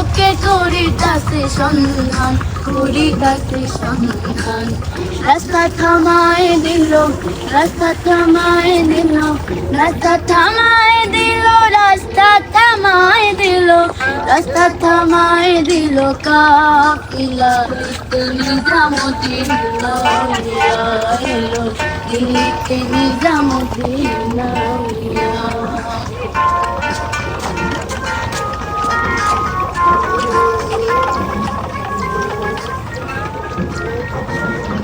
লোকে করিতাছে সন্ধান করিতাছে সন্ধান। রাস্তা থামায় দিল, রাস্তা থামায় দিল, রাস্তা থামায় দিল, রাস্তা থামায় দিল, রাস্তা থামায় দিল কাফিলা। নিজামুদ্দিন লাউলিয়া এলো দিল্লিতে নিজামুদ্দিন লাউলিয়া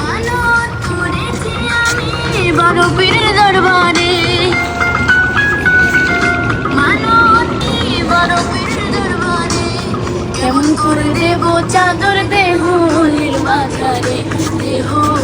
মানত করেছি আমি বড় পীরের দরবারে? কেমন করে দেব চাদর দেহুলির মাঝারে দেহুলির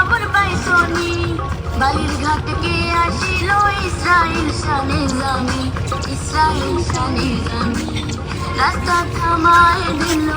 কোনো পাই শুনি বালির ঘাটকে আসিল ইসরায়েল শানে জামি ইসরায়েল শানে জামি রাস্তা থামায় দিল।